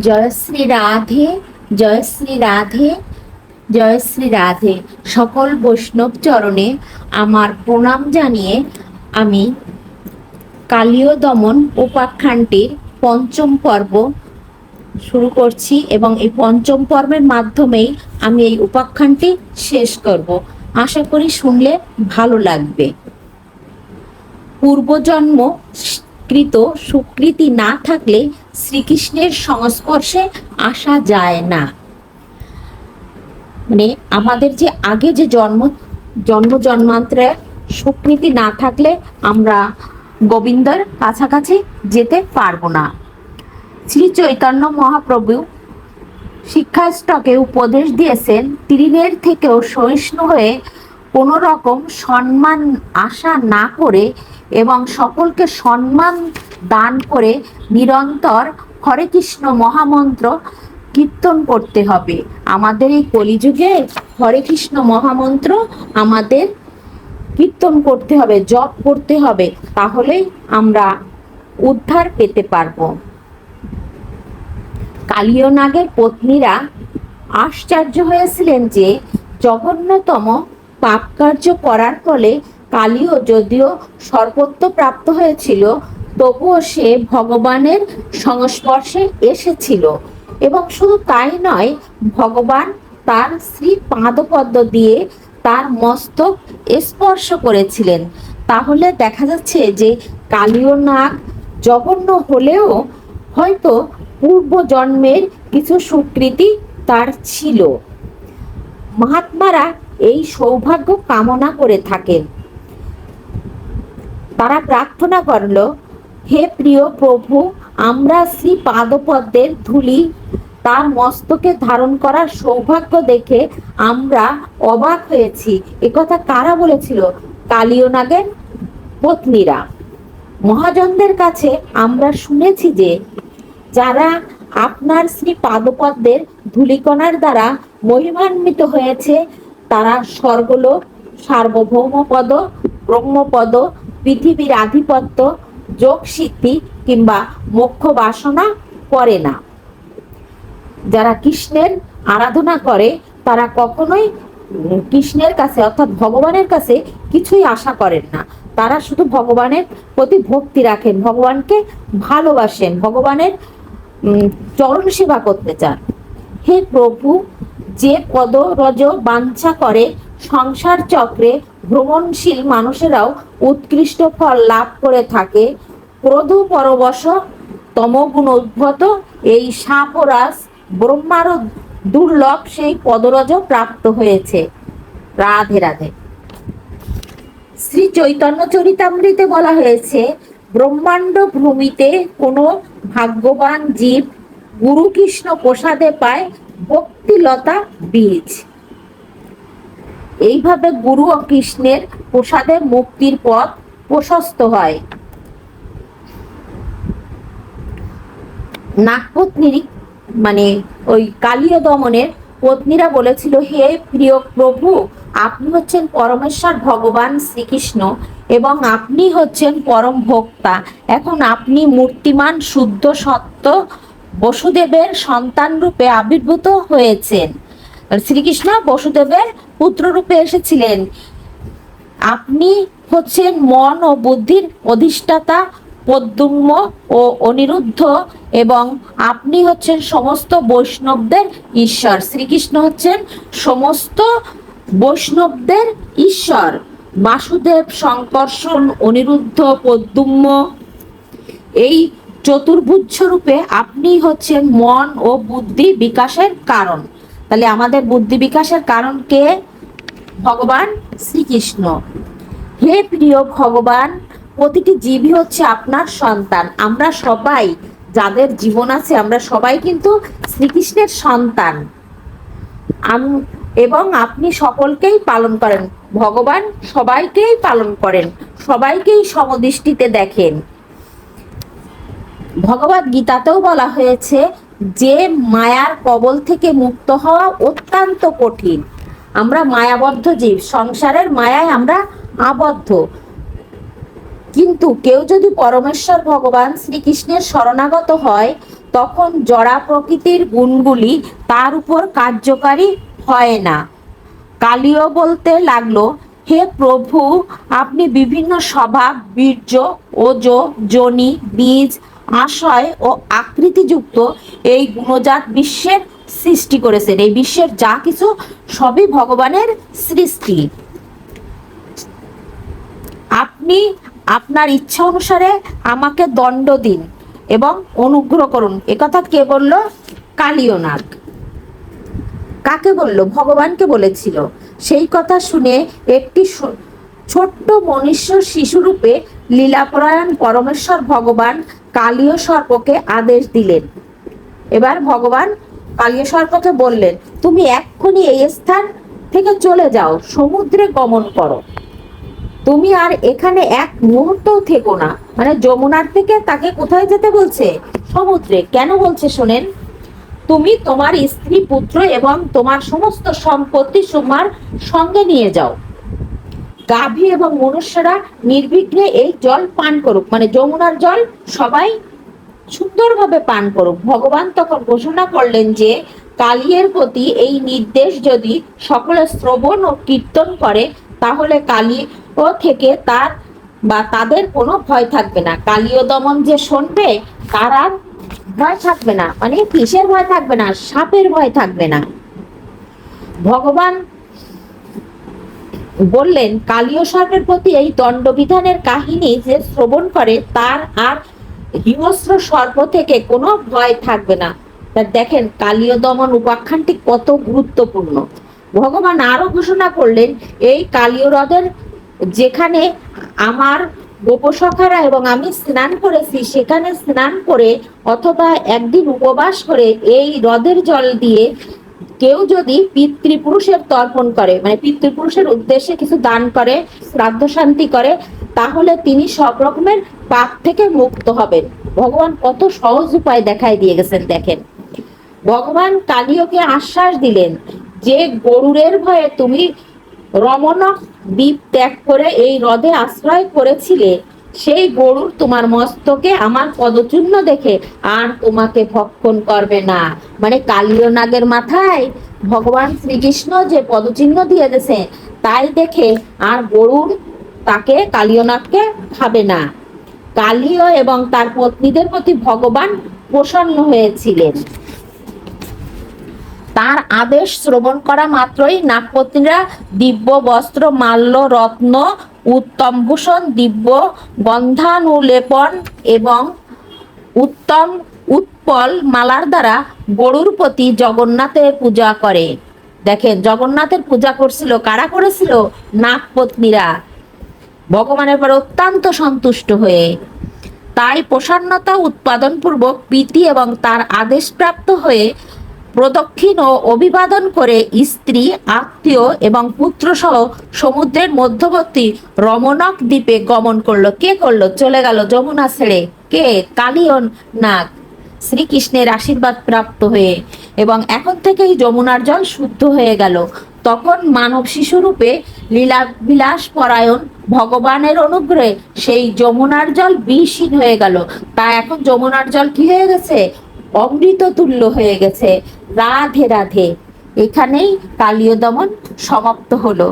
জয় শ্রী রাধে, জয় শ্রী রাধে, জয় শ্রী রাধে। সকল বৈষ্ণব চরণে আমার প্রণাম জানিয়ে আমি কালীয় দমন উপাখ্যানটির পঞ্চম পর্ব শুরু করছি এবং এই পঞ্চম পর্বের মাধ্যমেই আমি এই উপাখ্যানটি শেষ করব। আশা করি শুনলে ভালো লাগবে। পূর্বজন্ম কৃত সুকৃতি না থাকলে শ্রীকৃষ্ণের সংস্পর্শে আসা যায় না। মানে আমাদের যে আগে যে জন্ম জন্ম জন্মান্তরে সুকৃতি না থাকলে আমরা গোবিন্দর কাছাকাছি যেতে পারব না। শ্রী চৈতন্য মহাপ্রভু শিক্ষাষ্টকে উপদেশ দিয়েছেন তৃণের থেকেও সহিষ্ণু হয়ে কোনো রকম সম্মান, আশা না করে এবং সকলকে সম্মান দান করে নিরন্তর হরে কৃষ্ণ মহামন্ত্র কীর্তন করতে হবে। আমাদের এই কলিযুগে হরে কৃষ্ণ মহামন্ত্র আমাদের কীর্তন করতে হবে, জপ করতে হবে তাহলেই আমরা উদ্ধার পেতে পারব। কালীয় নাগের পত্নীরা আশ্চর্য হয়েছিলেন যে, জঘন্যতম পাপ কার্য করার ফলে কালীয় যদিও সর্বত্র প্রাপ্ত হয়েছিল, তবুও সে ভগবানের সংস্পর্শে এসেছিল। এবং শুধু তাই নয়, ভগবান তার শ্রী পাদপদ্ম দিয়ে তার মস্তক স্পর্শ করেছিলেন। তাহলে দেখা যাচ্ছে যে কালীয় নাগ জঘন্য হলেও হয়তো পূর্ব জন্মের কিছু সুকৃতি তার ছিল। মহাত্মারা এই সৌভাগ্য কামনা করে থাকেন। তারা প্রার্থনা করল, হে প্রিয় প্রভু, আমরা শ্রী পাদপদ্মের ধুলি, তার মস্তকে ধারণ করার সৌভাগ্য দেখে আমরা অবাক হয়েছি। একথা কারা বলেছিল? কালীয় নাগের পত্নীরা। মহাজনদের কাছে আমরা শুনেছি যে, যারা আপনার শ্রী পাদপদ্মের ধূলিকণার দ্বারা মহিমান্বিত হয়েছে, তারা স্বর্গলোক, সার্বভৌমপদ, ব্রহ্মপদ পৃথিবীর আধিপত্য যোগ সিদ্ধি কিংবা মোক্ষ বাসনা করে না। যারা কৃষ্ণের আরাধনা করে, তারা কখনোই কৃষ্ণের কাছে অর্থাৎ ভগবানের কাছে কিছুই আশা করেন না। তারা শুধু ভগবানের প্রতি ভক্তি রাখেন, ভগবানকে ভালোবাসেন, ভগবানের চরণ সেবা করতে চান। হে প্রভু, যে পদ রজ বাঞ্ছা করে সংসার চক্রে ভ্রমণশীল মানুষেরাও উৎকৃষ্ট ফল লাভ করে থাকে। ক্রোধ পরবশ তমগুণ উদ্ভূত। এই সাপরাস ব্রহ্মার দুর্লভ সেই পদরজ প্রাপ্ত হয়েছে। রাধে রাধে। শ্রী চৈতন্য চরিতামৃতে বলা হয়েছে, ব্রহ্মাণ্ড ভূমিতে কোনো ভাগ্যবান জীব গুরু কৃষ্ণ প্রসাদে পায় ভক্তিলতা বীজ। এইভাবে গুরু ও কৃষ্ণের প্রসাদে মুক্তির পথ প্রশস্ত হয়। নাগপত্নীর মানে ওই কালীয় দমনের পত্নীরা বলেছিল, হে প্রিয় প্রভু, আপনি হচ্ছেন পরমেশ্বর ভগবান শ্রীকৃষ্ণ এবং আপনি হচ্ছেন পরম ভোক্তা। এখন আপনি মূর্তিমান, শুদ্ধ, সত্য বসুদেবের সন্তান রূপে আবির্ভূত হয়েছেন। শ্রীকৃষ্ণ বসুদেবের পুত্র রূপে এসেছিলেন। আপনি হচ্ছেন মন ও বুদ্ধির অধিষ্ঠাতা পদ্মুম্ম ও অনিরুদ্ধ এবং আপনি হচ্ছেন সমস্ত বৈষ্ণবদের ঈশ্বর। শ্রীকৃষ্ণ হচ্ছেন সমস্ত বৈষ্ণবদের ঈশ্বর। বাসুদেব সংকর্ষণ অনিরুদ্ধ পদ্মুম্ম এই চতুর্ভুজ রূপে আপনি হচ্ছেন মন ও বুদ্ধি বিকাশের কারণ। তাহলে আমাদের বুদ্ধি বিকাশের কারণ কে? ভগবান শ্রীকৃষ্ণ। হে প্রিয় ভগবান, প্রতিটি জীবই হচ্ছে আপনার সন্তান। আমরা সবাই, যাদের জীবন আছে, আমরা সবাই কিন্তু শ্রীকৃষ্ণের সন্তান। এবং আপনি সকলকেই পালন করেন। ভগবান সবাইকেই পালন করেন, সবাইকেই সমদৃষ্টিতে দেখেন। ভগবত গীতাতেও বলা হয়েছে, যে মায়ার কবল থেকে মুক্ত হওয়া অত্যন্ত কঠিন। আমরা মায়াবদ্ধ জীব, সংসারের মায়ায় আমরা আবদ্ধ। কিন্তু কেউ যদি পরমেশ্বর ভগবান শ্রীকৃষ্ণের শরণাগত হয়, তখন জড়া প্রকৃতির গুণগুলি তার উপর কার্যকারী হয় না। কালীয় বলতে লাগল, হে প্রভু, আপনি বিভিন্ন স্বভাব, বীর্য, ওজ জনি বীজ, আশয় ও আকৃতিযুক্ত এই গুণজাত বিশ্বের সৃষ্টি করেছেন। এই বিশ্বের যা কিছু, সবই ভগবানের সৃষ্টি। আপনি আপনার ইচ্ছা অনুসারে আমাকে দণ্ড দিন এবং অনুগ্রহ করুন। একথা কে বলল? কালীয় নাগ কাকে বলল? ভগবানকে বলেছিল। সেই কথা শুনে একটি ছোট্ট মনুষ্য শিশুরূপে লীলাপরায়ণ পরমেশ্বর ভগবান কালীয় সর্পকে আদেশ দিলেন। এবার ভগবান কালীয় সর্পকে বললেন, তুমি এক্ষুনি এই স্থান থেকে চলে যাও, সমুদ্রে গমন করো। তুমি আর এখানে এক মুহূর্তও থেকো না। মানে যমুনার থেকে তাকে কোথায় যেতে বলছে? সমুদ্রে। কেন বলছে শোনেন? তুমি তোমার স্ত্রী, পুত্র এবং তোমার সমস্ত সম্পত্তি তোমার সঙ্গে নিয়ে যাও। গাভী এবং মনুষ্যরা নির্বিঘ্নে এই জল পান করুক। মানে যমুনার জল সবাই সুন্দরভাবে পান করুক। ভগবান তখন ঘোষণা করলেন যে, কালিয়ের প্রতি এই নির্দেশ যদি সকলে শ্রবণ ও কীর্তন করে, তাহলে কালী ও থেকে তার বা তাদের কোনো ভয় থাকবে না। কালীয় দমন যে শুনবে, তার আর ভয় থাকবে না। মানে কিসের ভয় থাকবে না? সাপের ভয় থাকবে না। ভগবান বললেন, কালীয় সর্পের প্রতি এই দণ্ডবিধানের কাহিনী যে শ্রবণ করে, তার আর হিংস্র সর্প থেকে কোনো ভয় থাকবে না। দেখেন, কালীয় দমন উপাখ্যানটি কত গুরুত্বপূর্ণ। ভগবান আরও ঘোষণা করলেন, এই কালীয় হ্রদের যেখানে আমার গোপসখারা এবং আমি স্নান করেছি, সেখানে স্নান করে অথবা একদিন উপবাস করে এই হ্রদের জল দিয়ে কেউ যদি পিতৃপুরুষের তর্পণ করে মানে পিতৃপুরুষের উদ্দেশ্যে কিছু দান করে, শ্রাদ্ধ শান্তি করে তাহলে তিনি সব রকমের পাপ থেকে মুক্ত হবেন। ভগবান কত সহজ উপায় দেখায় দিয়ে গেছেন, দেখেন। ভগবান কালীয়কে আশ্বাস দিলেন যে, গরুরের ভয়ে তুমি রমণক দ্বীপ ত্যাগ করে এই হ্রদে আশ্রয় করেছিলে, সেই গরুর তোমার মস্তকে আমার পদচিহ্ন দেখে আর তোমাকে ভক্ষণ করবে না। মানে কালীয় নাগের মাথায় ভগবান শ্রীকৃষ্ণ যে পদচিহ্ন দিয়ে গেছে, তাই দেখে আর গরুর তাকে কালীয় নাগকে খাবে না। কালীয় এবং তার পত্নীদের প্রতি ভগবান প্রসন্ন হয়েছিলেন। তার আদেশ শ্রবণ করা মাত্রই নাগপত্নীরা দিব্য বস্ত্র, মাল্য, রত্ন উত্তম ভূষণ দিব্য গন্ধানুলেপন এবং উত্তম উৎপল মালার দ্বারা গরুর প্রতি জগন্নাথের পূজা করে। দেখেন, জগন্নাথের পূজা করছিল, কারা করেছিল? নাগপত্নীরা। ভগবানের পর অত্যন্ত সন্তুষ্ট হয়ে তাই প্রসন্নতা উৎপাদন পূর্বক প্রীতি এবং তার আদেশ প্রাপ্ত হয়ে প্রদক্ষিণ ও অভিবাদন করে স্ত্রী, আত্মীয় এবং পুত্র সহ সমুদ্রের মধ্যবর্তী রমণক দ্বীপে গমন করল। কে করল? চলে গেল যমুনা ছেড়ে। কে? কালিয়ন নাগ। শ্রীকৃষ্ণের আশীর্বাদ প্রাপ্ত হয়ে এবং এখন থেকেই যমুনার জল শুদ্ধ হয়ে গেল। তখন মানব শিশুরূপে লীলা বিলাস পরায়ণ ভগবানের অনুগ্রহে সেই যমুনার জল বিষহীন হয়ে গেল। তা এখন যমুনার জল কি হয়ে গেছে? অমৃত তুল্য হয়ে গেছে। রাধে রাধে। এখানেই কালীয় দমন সমাপ্ত হলো।